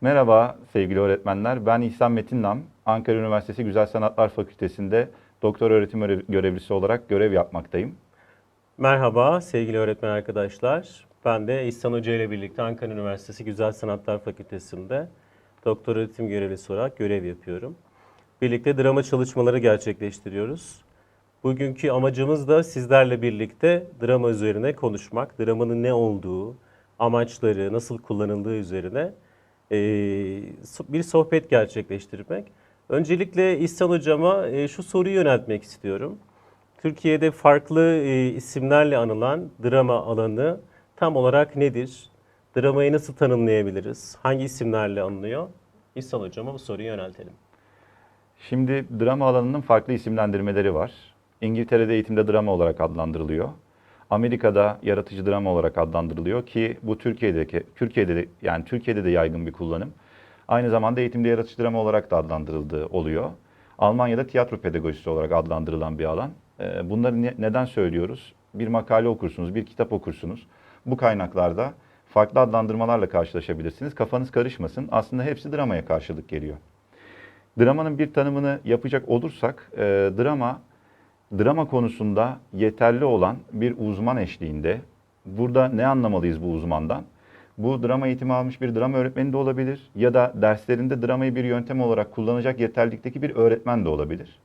Merhaba sevgili öğretmenler. Ben İhsan Metinnam. Ankara Üniversitesi Güzel Sanatlar Fakültesi'nde doktor öğretim öre- görevlisi olarak görev yapmaktayım. Merhaba sevgili öğretmen arkadaşlar. Ben de İhsan Hoca ile birlikte Ankara Üniversitesi Güzel Sanatlar Fakültesi'nde doktor öğretim görevlisi olarak görev yapıyorum. Birlikte drama çalışmaları gerçekleştiriyoruz. Bugünkü amacımız da sizlerle birlikte drama üzerine konuşmak, dramanın ne olduğu, amaçları, nasıl kullanıldığı üzerine so- bir sohbet gerçekleştirmek. Öncelikle İhsan Hocama eee, şu soruyu yöneltmek istiyorum. Türkiye'de farklı e, isimlerle anılan drama alanı tam olarak nedir? Dramayı nasıl tanımlayabiliriz? Hangi isimlerle anılıyor? İhsan Hocama bu soruyu yöneltelim. Şimdi drama alanının farklı isimlendirmeleri var. İngiltere'de eğitimde drama olarak adlandırılıyor. Amerika'da yaratıcı drama olarak adlandırılıyor ki bu Türkiye'deki Türkiye'de de, yani Türkiye'de de yaygın bir kullanım. Aynı zamanda eğitimde yaratıcı drama olarak da adlandırıldığı oluyor. Almanya'da tiyatro pedagojisi olarak adlandırılan bir alan. Ee, Bunları ne- neden söylüyoruz? Bir makale okursunuz, bir kitap okursunuz. Bu kaynaklarda farklı adlandırmalarla karşılaşabilirsiniz. Kafanız karışmasın. Aslında hepsi dramaya karşılık geliyor. Dramanın bir tanımını yapacak olursak, e, drama drama konusunda yeterli olan bir uzman eşliğinde. Burada ne anlamalıyız bu uzmandan? Bu drama eğitimi almış bir drama öğretmeni de olabilir ya da derslerinde dramayı bir yöntem olarak kullanacak yeterlilikteki bir öğretmen de olabilir.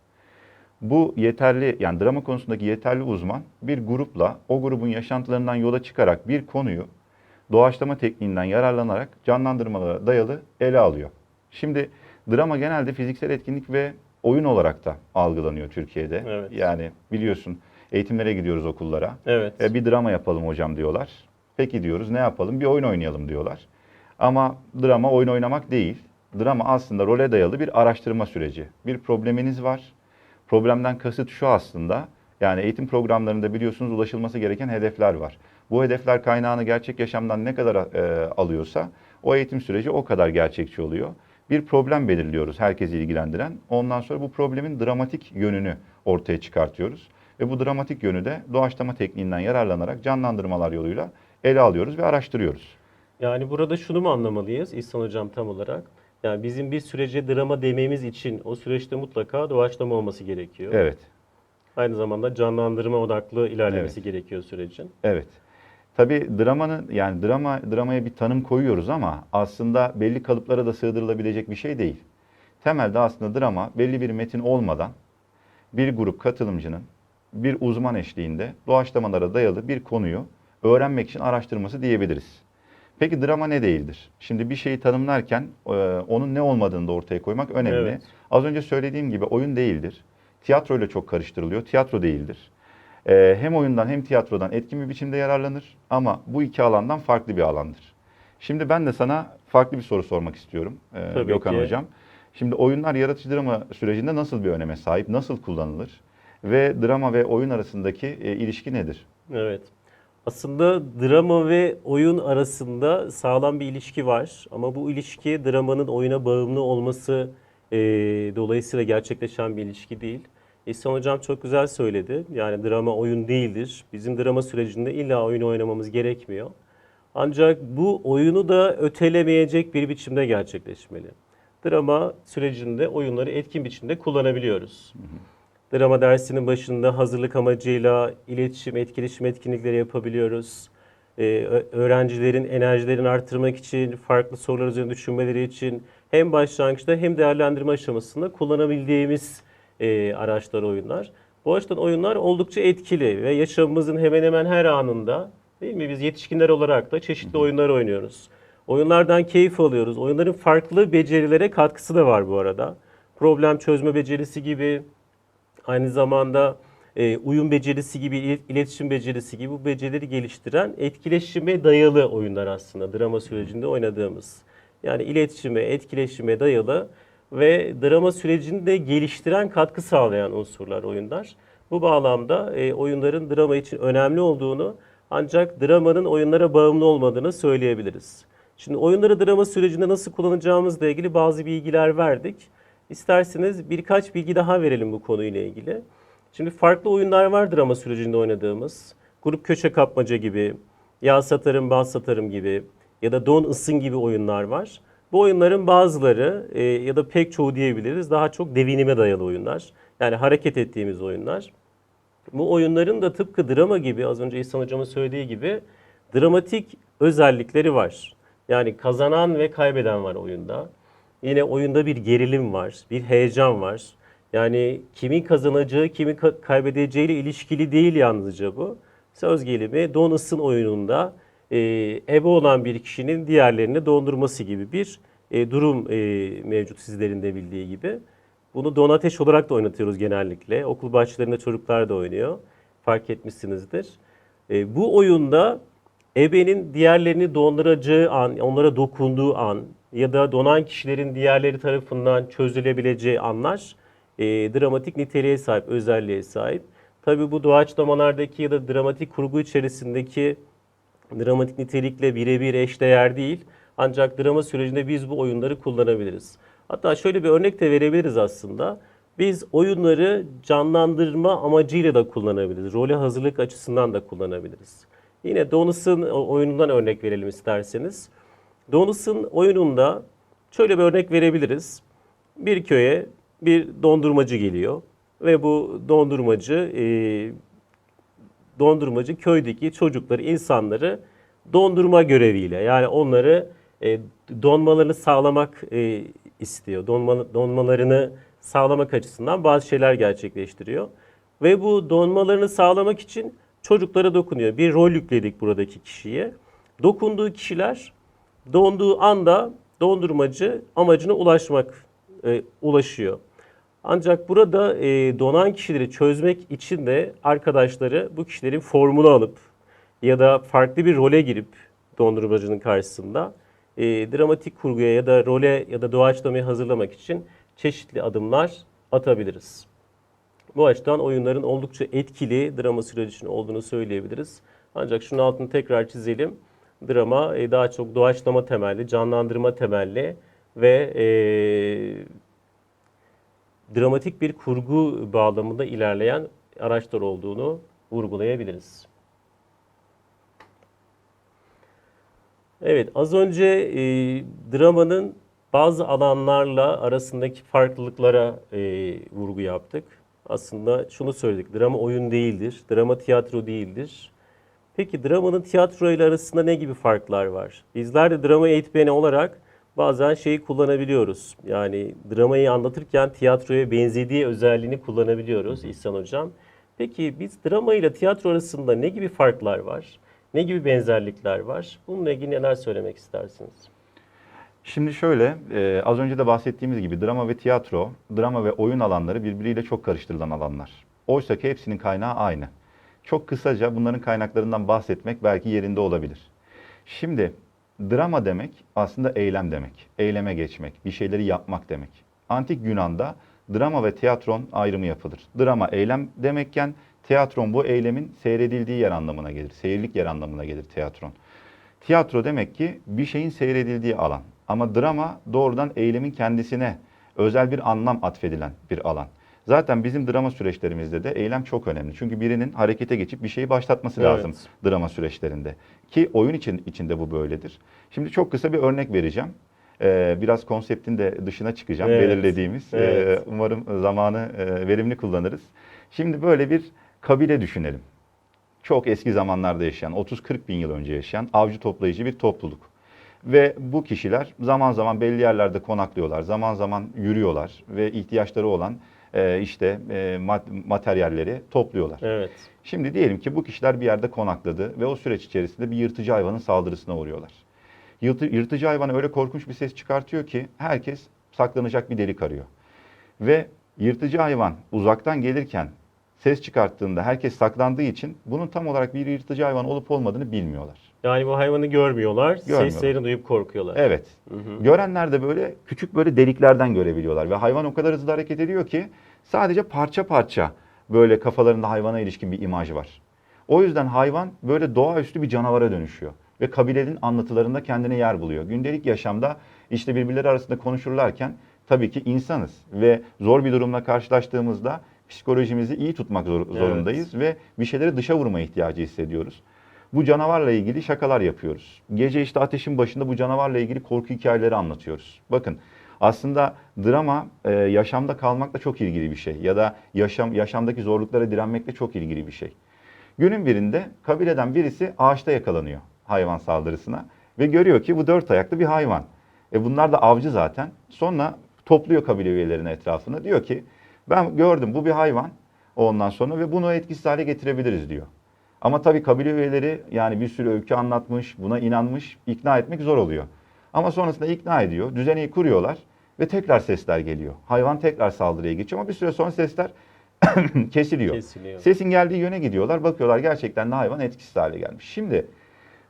Bu yeterli yani drama konusundaki yeterli uzman bir grupla o grubun yaşantılarından yola çıkarak bir konuyu doğaçlama tekniğinden yararlanarak canlandırmalara dayalı ele alıyor. Şimdi drama genelde fiziksel etkinlik ve oyun olarak da algılanıyor Türkiye'de. Evet. Yani biliyorsun eğitimlere gidiyoruz okullara. Evet. E, bir drama yapalım hocam diyorlar. Peki diyoruz ne yapalım? Bir oyun oynayalım diyorlar. Ama drama oyun oynamak değil. Drama aslında role dayalı bir araştırma süreci. Bir probleminiz var. Problemden kasıt şu aslında. Yani eğitim programlarında biliyorsunuz ulaşılması gereken hedefler var. Bu hedefler kaynağını gerçek yaşamdan ne kadar e, alıyorsa o eğitim süreci o kadar gerçekçi oluyor. Bir problem belirliyoruz herkesi ilgilendiren. Ondan sonra bu problemin dramatik yönünü ortaya çıkartıyoruz. Ve bu dramatik yönü de doğaçlama tekniğinden yararlanarak canlandırmalar yoluyla ele alıyoruz ve araştırıyoruz. Yani burada şunu mu anlamalıyız İhsan Hocam tam olarak? Yani bizim bir sürece drama dememiz için o süreçte mutlaka doğaçlama olması gerekiyor. Evet, Aynı zamanda canlandırma odaklı ilerlemesi gerekiyor sürecin. evet. Tabii dramanın yani drama dramaya bir tanım koyuyoruz ama aslında belli kalıplara da sığdırılabilecek bir şey değil. Temelde aslında drama belli bir metin olmadan bir grup katılımcının bir uzman eşliğinde doğaçlamalara dayalı bir konuyu öğrenmek için araştırması diyebiliriz. Peki drama ne değildir? Şimdi bir şeyi tanımlarken e, onun ne olmadığını da ortaya koymak önemli. Evet. Az önce söylediğim gibi oyun değildir. Tiyatro ile çok karıştırılıyor. Tiyatro değildir. E, hem oyundan hem tiyatrodan etkin bir biçimde yararlanır ama bu iki alandan farklı bir alandır. Şimdi ben de sana farklı bir soru sormak istiyorum e, Tabii Gökhan ki. Hocam. Şimdi oyunlar yaratıcı drama sürecinde nasıl bir öneme sahip, nasıl kullanılır ve drama ve oyun arasındaki e, ilişki nedir? Evet. Aslında drama ve oyun arasında sağlam bir ilişki var. Ama bu ilişki dramanın oyuna bağımlı olması e, dolayısıyla gerçekleşen bir ilişki değil. İhsan Hocam çok güzel söyledi. Yani drama oyun değildir. Bizim drama sürecinde illa oyun oynamamız gerekmiyor. Ancak bu oyunu da ötelemeyecek bir biçimde gerçekleşmeli. Drama sürecinde oyunları etkin biçimde kullanabiliyoruz. Drama dersinin başında hazırlık amacıyla iletişim, etkileşim etkinlikleri yapabiliyoruz. Ee, öğrencilerin enerjilerini artırmak için, farklı sorular üzerine düşünmeleri için hem başlangıçta hem değerlendirme aşamasında kullanabildiğimiz e, araçlar oyunlar. Bu açıdan oyunlar oldukça etkili ve yaşamımızın hemen hemen her anında değil mi? Biz yetişkinler olarak da çeşitli oyunlar oynuyoruz. Oyunlardan keyif alıyoruz. Oyunların farklı becerilere katkısı da var bu arada. Problem çözme becerisi gibi, Aynı zamanda e, uyum becerisi gibi, il- iletişim becerisi gibi bu becerileri geliştiren etkileşime dayalı oyunlar aslında drama sürecinde oynadığımız. Yani iletişime, etkileşime dayalı ve drama sürecini de geliştiren, katkı sağlayan unsurlar oyunlar. Bu bağlamda e, oyunların drama için önemli olduğunu ancak dramanın oyunlara bağımlı olmadığını söyleyebiliriz. Şimdi oyunları drama sürecinde nasıl kullanacağımızla ilgili bazı bilgiler verdik. İsterseniz birkaç bilgi daha verelim bu konuyla ilgili. Şimdi farklı oyunlar var drama sürecinde oynadığımız. Grup köşe kapmaca gibi, yağ satarım, bal satarım gibi ya da don ısın gibi oyunlar var. Bu oyunların bazıları e, ya da pek çoğu diyebiliriz daha çok devinime dayalı oyunlar. Yani hareket ettiğimiz oyunlar. Bu oyunların da tıpkı drama gibi az önce İhsan Hocam'ın söylediği gibi dramatik özellikleri var. Yani kazanan ve kaybeden var oyunda. Yine oyunda bir gerilim var, bir heyecan var. Yani kimin kazanacağı, kimin ka- kaybedeceğiyle ilişkili değil yalnızca bu. Söz gelimi Don Isın oyununda e, ebe olan bir kişinin diğerlerini dondurması gibi bir e, durum e, mevcut sizlerin de bildiği gibi. Bunu don ateş olarak da oynatıyoruz genellikle. Okul bahçelerinde çocuklar da oynuyor. Fark etmişsinizdir. E, bu oyunda ebenin diğerlerini donduracağı an, onlara dokunduğu an ya da donan kişilerin diğerleri tarafından çözülebileceği anlar e, dramatik niteliğe sahip, özelliğe sahip. Tabii bu doğaçlamalardaki ya da dramatik kurgu içerisindeki dramatik nitelikle birebir eşdeğer değil. Ancak drama sürecinde biz bu oyunları kullanabiliriz. Hatta şöyle bir örnek de verebiliriz aslında. Biz oyunları canlandırma amacıyla da kullanabiliriz. Role hazırlık açısından da kullanabiliriz. Yine Donus'un oyunundan örnek verelim isterseniz. Donus'un oyununda şöyle bir örnek verebiliriz. Bir köye bir dondurmacı geliyor ve bu dondurmacı e, dondurmacı köydeki çocukları, insanları dondurma göreviyle yani onları e, donmalarını sağlamak e, istiyor. Donma, donmalarını sağlamak açısından bazı şeyler gerçekleştiriyor. Ve bu donmalarını sağlamak için çocuklara dokunuyor. Bir rol yükledik buradaki kişiye. Dokunduğu kişiler donduğu anda dondurmacı amacına ulaşmak e, ulaşıyor. Ancak burada e, donan kişileri çözmek için de arkadaşları bu kişilerin formunu alıp ya da farklı bir role girip dondurmacının karşısında e, dramatik kurguya ya da role ya da doğaçlamayı hazırlamak için çeşitli adımlar atabiliriz. Bu açıdan oyunların oldukça etkili drama süreci için olduğunu söyleyebiliriz. Ancak şunun altını tekrar çizelim. Drama e, daha çok doğaçlama temelli, canlandırma temelli ve e, dramatik bir kurgu bağlamında ilerleyen araçlar olduğunu vurgulayabiliriz. Evet, az önce e, dramanın bazı alanlarla arasındaki farklılıklara e, vurgu yaptık. Aslında şunu söyledik, drama oyun değildir, drama tiyatro değildir. Peki dramanın tiyatro ile arasında ne gibi farklar var? Bizler de drama eğitmeni olarak bazen şeyi kullanabiliyoruz. Yani dramayı anlatırken tiyatroya benzediği özelliğini kullanabiliyoruz İhsan Hocam. Peki biz drama ile tiyatro arasında ne gibi farklar var? Ne gibi benzerlikler var? Bununla ilgili neler söylemek istersiniz? Şimdi şöyle, e, az önce de bahsettiğimiz gibi drama ve tiyatro, drama ve oyun alanları birbiriyle çok karıştırılan alanlar. Oysa ki hepsinin kaynağı aynı. Çok kısaca bunların kaynaklarından bahsetmek belki yerinde olabilir. Şimdi drama demek aslında eylem demek. Eyleme geçmek, bir şeyleri yapmak demek. Antik Yunan'da drama ve tiyatron ayrımı yapılır. Drama eylem demekken tiyatron bu eylemin seyredildiği yer anlamına gelir. Seyirlik yer anlamına gelir tiyatron. Tiyatro demek ki bir şeyin seyredildiği alan. Ama drama doğrudan eylemin kendisine özel bir anlam atfedilen bir alan. Zaten bizim drama süreçlerimizde de eylem çok önemli. Çünkü birinin harekete geçip bir şeyi başlatması Evet. lazım drama süreçlerinde. Ki oyun için içinde bu böyledir. Şimdi çok kısa bir örnek vereceğim. Ee, biraz konseptin de dışına çıkacağım. Evet. Belirlediğimiz. Evet. Ee, umarım zamanı e, verimli kullanırız. Şimdi böyle bir kabile düşünelim. Çok eski zamanlarda yaşayan, 30-40 bin yıl önce yaşayan avcı toplayıcı bir topluluk. Ve bu kişiler zaman zaman belli yerlerde konaklıyorlar, zaman zaman yürüyorlar ve ihtiyaçları olan e, işte e, mat- materyalleri topluyorlar. Evet. Şimdi diyelim ki bu kişiler bir yerde konakladı ve o süreç içerisinde bir yırtıcı hayvanın saldırısına uğruyorlar. Yırtı, yırtıcı hayvan öyle korkunç bir ses çıkartıyor ki herkes saklanacak bir delik arıyor. Ve yırtıcı hayvan uzaktan gelirken ses çıkarttığında herkes saklandığı için bunun tam olarak bir yırtıcı hayvan olup olmadığını bilmiyorlar. Yani bu hayvanı görmüyorlar, Görmüyorlar. seslerini duyup korkuyorlar. Evet. Görenler de böyle küçük böyle deliklerden görebiliyorlar ve hayvan o kadar hızlı hareket ediyor ki sadece parça parça böyle kafalarında hayvana ilişkin bir imaj var. O yüzden hayvan böyle doğaüstü bir canavara dönüşüyor ve kabilenin anlatılarında kendine yer buluyor. Gündelik yaşamda işte birbirleri arasında konuşurlarken tabii ki insanız ve zor bir durumla karşılaştığımızda psikolojimizi iyi tutmak zor- zorundayız ve bir şeyleri dışa vurma ihtiyacı hissediyoruz. Bu canavarla ilgili şakalar yapıyoruz. Gece işte ateşin başında bu canavarla ilgili korku hikayeleri anlatıyoruz. Bakın aslında drama e, yaşamda kalmakla çok ilgili bir şey ya da yaşam yaşamdaki zorluklara direnmekle çok ilgili bir şey. Günün birinde kabileden birisi ağaçta yakalanıyor hayvan saldırısına ve görüyor ki bu dört ayaklı bir hayvan. E bunlar da avcı zaten. Sonra topluyor kabile üyelerini etrafına. Diyor ki ben gördüm bu bir hayvan ondan sonra ve bunu etkisiz hale getirebiliriz diyor. Ama tabii kabile üyeleri yani bir sürü öykü anlatmış, buna inanmış, ikna etmek zor oluyor. Ama sonrasında ikna ediyor, düzeni kuruyorlar ve tekrar sesler geliyor. Hayvan tekrar saldırıya geçiyor ama bir süre sonra sesler kesiliyor. Kesiliyor. Sesin geldiği yöne gidiyorlar, bakıyorlar gerçekten de hayvan etkisiz hale gelmiş. Şimdi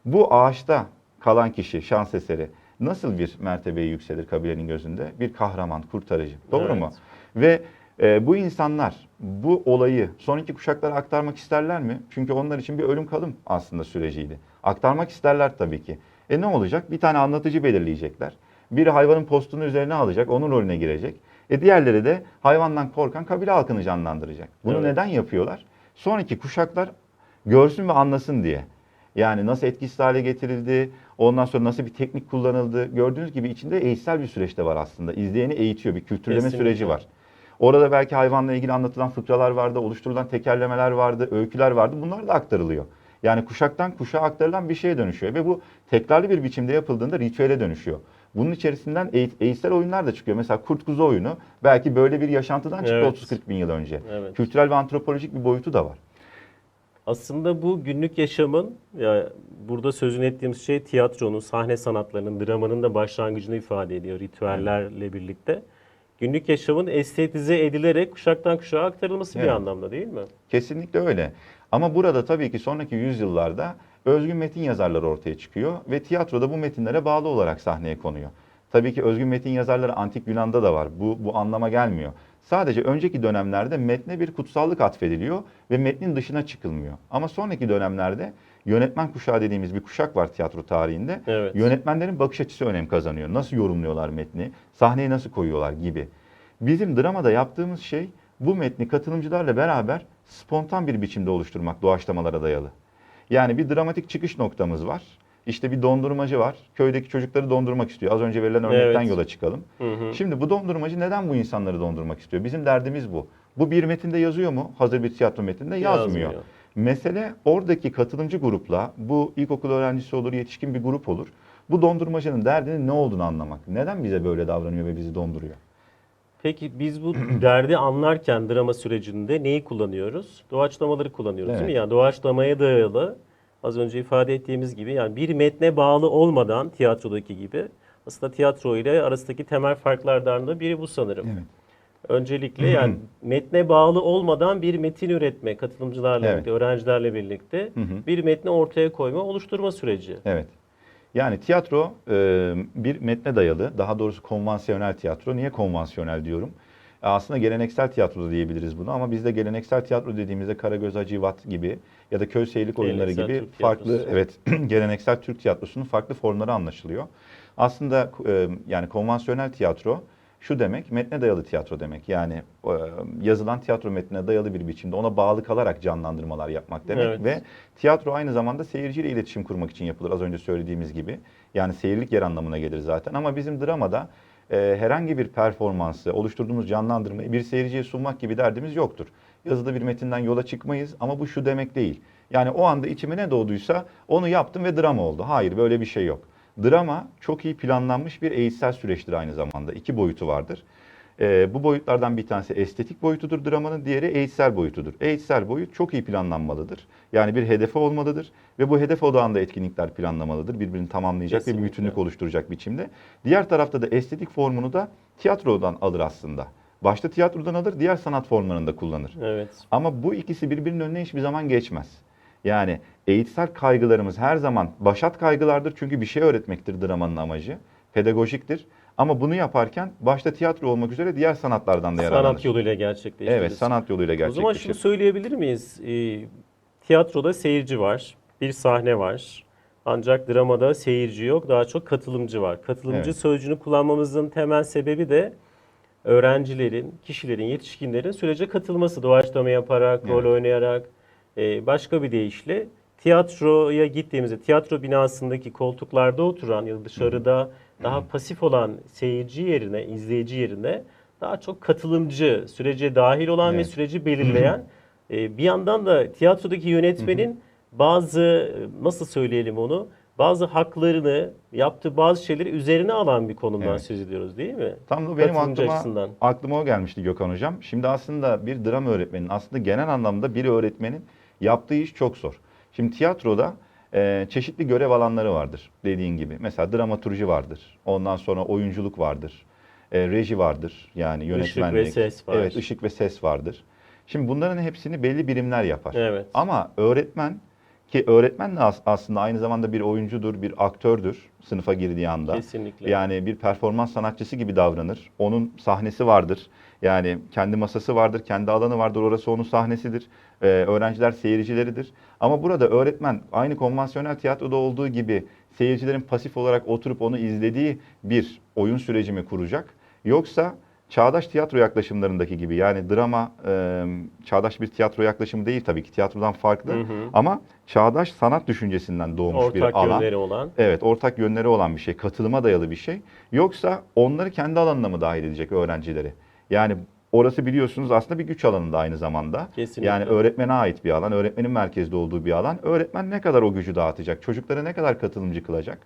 bu ağaçta kalan kişi, şans eseri nasıl bir mertebeye yükselir kabilenin gözünde? Bir kahraman, kurtarıcı. Doğru Evet. mu? Ve e, bu insanlar bu olayı sonraki kuşaklara aktarmak isterler mi? Çünkü onlar için bir ölüm kalım aslında süreciydi. Aktarmak isterler tabii ki. E ne olacak? Bir tane anlatıcı belirleyecekler. Biri hayvanın postunu üzerine alacak, onun rolüne girecek. E diğerleri de hayvandan korkan kabile halkını canlandıracak. Bunu Evet. neden yapıyorlar? Sonraki kuşaklar görsün ve anlasın diye. Yani nasıl etkisiz hale getirildi, ondan sonra nasıl bir teknik kullanıldı. Gördüğünüz gibi içinde eğitsel bir süreçte var aslında. İzleyeni eğitiyor, bir kültürleme Kesinlikle. süreci var. Orada belki hayvanla ilgili anlatılan fıkralar vardı, oluşturulan tekerlemeler vardı, öyküler vardı. Bunlar da aktarılıyor. Yani kuşaktan kuşağa aktarılan bir şeye dönüşüyor ve bu tekrarlı bir biçimde yapıldığında ritüele dönüşüyor. Bunun içerisinden eğit- eğitsel oyunlar da çıkıyor. Mesela kurt kuzu oyunu belki böyle bir yaşantıdan çıktı Evet. 30-40 bin yıl önce. Evet. Kültürel ve antropolojik bir boyutu da var. Aslında bu günlük yaşamın ya burada sözünü ettiğimiz şey tiyatronun, sahne sanatlarının, dramanın da başlangıcını ifade ediyor ritüellerle birlikte. Günlük yaşamın estetize edilerek kuşaktan kuşağa aktarılması bir Evet. anlamda değil mi? Kesinlikle öyle. Ama burada tabii ki sonraki yüzyıllarda özgün metin yazarları ortaya çıkıyor ve tiyatroda bu metinlere bağlı olarak sahneye konuyor. Tabii ki özgün metin yazarları antik Yunan'da da var. Bu, bu anlama gelmiyor. Sadece önceki dönemlerde metne bir kutsallık atfediliyor ve metnin dışına çıkılmıyor. Ama sonraki dönemlerde yönetmen kuşağı dediğimiz bir kuşak var tiyatro tarihinde. Evet. Yönetmenlerin bakış açısı önem kazanıyor. Nasıl yorumluyorlar metni, sahneye nasıl koyuyorlar gibi. Bizim dramada yaptığımız şey bu metni katılımcılarla beraber spontan bir biçimde oluşturmak doğaçlamalara dayalı. Yani bir dramatik çıkış noktamız var. İşte bir dondurmacı var. Köydeki çocukları dondurmak istiyor. Az önce verilen örnekten Evet. yola çıkalım. Hı hı. Şimdi bu dondurmacı neden bu insanları dondurmak istiyor? Bizim derdimiz bu. Bu bir metinde yazıyor mu? Hazır bir tiyatro metninde yazmıyor. Yazmıyor. Mesele oradaki katılımcı grupla, bu ilkokul öğrencisi olur, yetişkin bir grup olur. Bu dondurmacının derdinin ne olduğunu anlamak. Neden bize böyle davranıyor ve bizi donduruyor? Peki biz bu derdi anlarken drama sürecinde neyi kullanıyoruz? Doğaçlamaları kullanıyoruz değil mi? Evet. Yani doğaçlamaya dayalı az önce ifade ettiğimiz gibi yani bir metne bağlı olmadan tiyatrodaki gibi aslında tiyatro ile arasındaki temel farklardan da biri bu sanırım. Evet. Öncelikle yani metne bağlı olmadan bir metin üretme, katılımcılarla Evet. birlikte, öğrencilerle birlikte Hı hı. bir metni ortaya koyma, oluşturma süreci. Evet. Yani tiyatro e, bir metne dayalı, daha doğrusu konvansiyonel tiyatro. Niye konvansiyonel diyorum? E, Aslında geleneksel tiyatro da diyebiliriz bunu ama bizde geleneksel tiyatro dediğimizde Karagöz Hacivat gibi ya da köy seyirlik oyunları gibi Türk farklı tiyatrosu. evet geleneksel Türk tiyatrosunun farklı formları anlaşılıyor. Aslında e, yani konvansiyonel tiyatro şu demek metne dayalı tiyatro demek. Yani e, yazılan tiyatro metnine dayalı bir biçimde ona bağlı kalarak canlandırmalar yapmak demek Evet. ve tiyatro aynı zamanda seyirciyle iletişim kurmak için yapılır az önce söylediğimiz gibi. Yani seyirlik yer anlamına gelir zaten ama bizim dramada e, herhangi bir performansı, oluşturduğumuz canlandırmayı bir seyirciye sunmak gibi derdimiz yoktur. Yazıda bir metinden yola çıkmayız ama bu şu demek değil. Yani o anda içime ne doğduysa onu yaptım ve drama oldu. Hayır böyle bir şey yok. Drama çok iyi planlanmış bir eğitsel süreçtir aynı zamanda. İki boyutu vardır. Ee, bu boyutlardan bir tanesi estetik boyutudur dramanın, diğeri eğitsel boyutudur. Eğitsel boyut çok iyi planlanmalıdır. Yani bir hedefe olmalıdır ve bu hedef odağında etkinlikler planlamalıdır. Birbirini tamamlayacak ve bir Kesinlikle. bütünlük oluşturacak biçimde. Diğer tarafta da estetik formunu da tiyatrodan alır aslında. Başta tiyatrodan alır, diğer sanat formlarında kullanır. Evet. Ama bu ikisi birbirinin önüne hiçbir zaman geçmez. Yani eğitsel kaygılarımız her zaman başat kaygılardır çünkü bir şey öğretmektir dramanın amacı. Pedagojiktir. Ama bunu yaparken başta tiyatro olmak üzere diğer sanatlardan da yararlanır. Sanat yoluyla gerçekleştiririz. Evet, sanat yoluyla O zaman gerçekleşir. şunu söyleyebilir miyiz? Ee, tiyatroda seyirci var, bir sahne var. Ancak dramada seyirci yok, daha çok katılımcı var. Katılımcı Evet. sözcüğünü kullanmamızın temel sebebi de öğrencilerin, kişilerin, yetişkinlerin sürece katılması, doğaçlama yaparak, Evet. rol oynayarak, e, başka bir deyişle tiyatroya gittiğimizde tiyatro binasındaki koltuklarda oturan ya da dışarıda daha pasif olan seyirci yerine, izleyici yerine daha çok katılımcı, sürece dahil olan ve Evet. süreci belirleyen e, bir yandan da tiyatrodaki yönetmenin bazı nasıl söyleyelim onu bazı haklarını yaptığı bazı şeyleri üzerine alan bir konumdan Evet. söz ediyoruz değil mi? Tam da benim Katılımcı aklıma, açısından. aklıma o gelmişti Gökhan Hocam. Şimdi aslında bir drama öğretmeninin, aslında genel anlamda bir öğretmenin yaptığı iş çok zor. Şimdi tiyatroda e, çeşitli görev alanları vardır dediğin gibi. Mesela dramaturji vardır. Ondan sonra oyunculuk vardır. E, reji vardır. Yani yönetmenlik. ses var. Evet, ışık ve ses vardır. Şimdi bunların hepsini belli birimler yapar. Evet. Ama öğretmen ki öğretmen de as- aslında aynı zamanda bir oyuncudur, bir aktördür sınıfa girdiği anda. Kesinlikle. Yani bir performans sanatçısı gibi davranır. Onun sahnesi vardır. Yani kendi masası vardır, kendi alanı vardır. Orası onun sahnesidir. Ee, öğrenciler seyircileridir. Ama burada öğretmen aynı konvansiyonel tiyatroda olduğu gibi seyircilerin pasif olarak oturup onu izlediği bir oyun süreci mi kuracak? Yoksa çağdaş tiyatro yaklaşımlarındaki gibi yani drama e, çağdaş bir tiyatro yaklaşımı değil tabii ki tiyatrodan farklı Hı hı. ama çağdaş sanat düşüncesinden doğmuş Ortak bir alan. yönleri olan. Evet, ortak yönleri olan bir şey, katılıma dayalı bir şey. Yoksa onları kendi alanına mı dahil edecek öğrencileri? Yani orası biliyorsunuz aslında bir güç alanında aynı zamanda. Kesinlikle. Yani öğretmene ait bir alan, öğretmenin merkezde olduğu bir alan. Öğretmen ne kadar o gücü dağıtacak, çocuklara ne kadar katılımcı kılacak?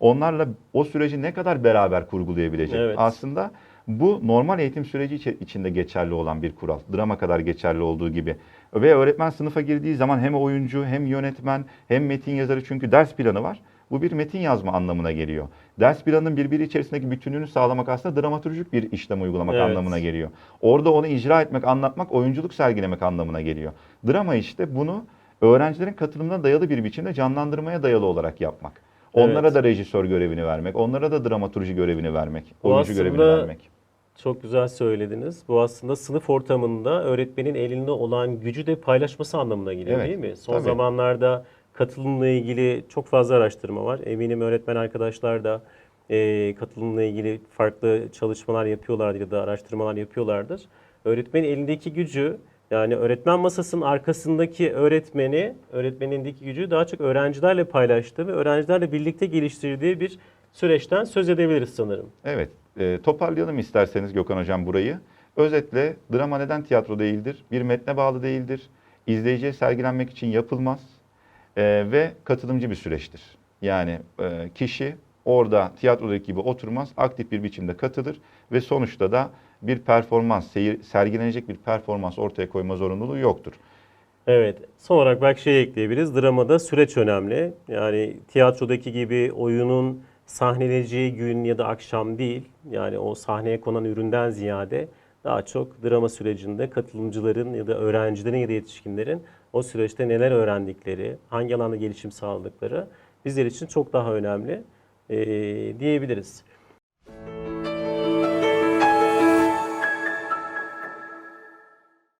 Onlarla o süreci ne kadar beraber kurgulayabilecek? Evet. Aslında bu normal eğitim süreci içi- içinde geçerli olan bir kural. Drama kadar geçerli olduğu gibi. Ve öğretmen sınıfa girdiği zaman hem oyuncu hem yönetmen hem metin yazarı çünkü ders planı var. Bu bir metin yazma anlamına geliyor. Ders planının birbiri içerisindeki bütünlüğünü sağlamak aslında dramaturjik bir işlem uygulamak Evet. anlamına geliyor. Orada onu icra etmek, anlatmak, oyunculuk sergilemek anlamına geliyor. Drama işte bunu öğrencilerin katılımına dayalı bir biçimde canlandırmaya dayalı olarak yapmak. Onlara Evet. da rejisör görevini vermek, onlara da dramaturji görevini vermek, Bu oyuncu görevini vermek. Çok güzel söylediniz. Bu aslında sınıf ortamında öğretmenin elinde olan gücü de paylaşması anlamına geliyor Evet, değil mi? Son tabii. zamanlarda katılımla ilgili çok fazla araştırma var. Eminim öğretmen arkadaşlar da e, katılımla ilgili farklı çalışmalar yapıyorlardır ya da araştırmalar yapıyorlardır. Öğretmenin elindeki gücü yani öğretmen masasının arkasındaki öğretmeni, öğretmenindeki gücü daha çok öğrencilerle paylaştığı ve öğrencilerle birlikte geliştirdiği bir süreçten söz edebiliriz sanırım. Evet, e, toparlayalım isterseniz Gökhan Hocam burayı. Özetle drama neden tiyatro değildir? Bir metne bağlı değildir. İzleyiciye sergilenmek için yapılmaz e, ve katılımcı bir süreçtir. Yani e, kişi orada tiyatrodaki gibi oturmaz, aktif bir biçimde katılır ve sonuçta da bir performans, seyir, sergilenecek bir performans ortaya koyma zorunluluğu yoktur. Evet. Son olarak belki şey ekleyebiliriz. Dramada süreç önemli. Yani tiyatrodaki gibi oyunun sahneleneceği gün ya da akşam değil. Yani o sahneye konan üründen ziyade daha çok drama sürecinde katılımcıların ya da öğrencilerin ya da yetişkinlerin o süreçte neler öğrendikleri, hangi alanda gelişim sağladıkları bizler için çok daha önemli e, diyebiliriz. Müzik